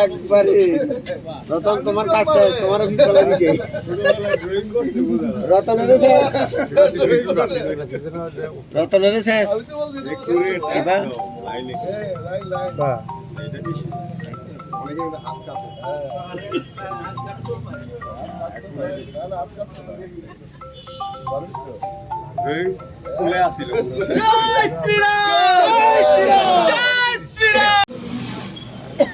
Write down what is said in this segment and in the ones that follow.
একবারে। রতন তোমার কাজ শেষ তোমার অফিস চলে দিছে রতনের শেষ। রতনের শেষ।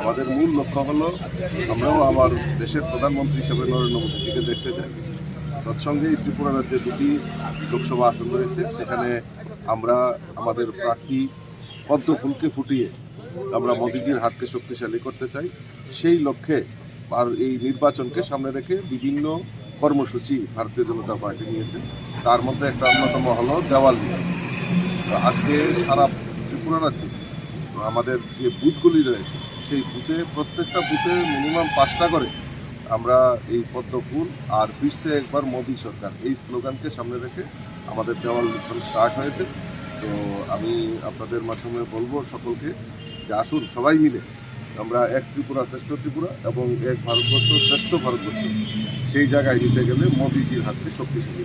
আমাদের মূল লক্ষ্য হলো আমরাও আমার দেশের প্রধানমন্ত্রী হিসেবে নরেন্দ্র মোদীজিকে দেখতে চাই। তৎসঙ্গে ত্রিপুরা রাজ্যে দুটি লোকসভা আসন রয়েছে, সেখানে আমরা আমাদের প্রার্থী পদ্ম ফুলকে ফুটিয়ে আমরা মোদীজির হাতকে শক্তিশালী করতে চাই। সেই লক্ষ্যে আর এই নির্বাচনকে সামনে রেখে বিভিন্ন কর্মসূচি ভারতীয় জনতা পার্টি নিয়েছে। তার মধ্যে একটা অন্যতম হলো দেওয়াল আজকে সারা ত্রিপুরা রাজ্যে আমাদের যে বুথগুলি রয়েছে, সেই বুথে প্রত্যেকটা বুথে মিনিমাম পাঁচটা করে আমরা এই পদ্ম আর বিশ্বে একবার মোদী সরকার। এই স্লোগানকে সামনে রেখে আমাদের দেওয়াল লিখন স্টার্ট হয়েছে। তো আমি আপনাদের মাধ্যমে বলব সকলকে যে আসুন সবাই মিলে, আমরা এক ত্রিপুরা শ্রেষ্ঠ ত্রিপুরা এবং এক ভারতবর্ষ শ্রেষ্ঠ ভারতবর্ষ। সেই জায়গায় নিতে গেলে মোদিজির হাতে শক্তিশালী।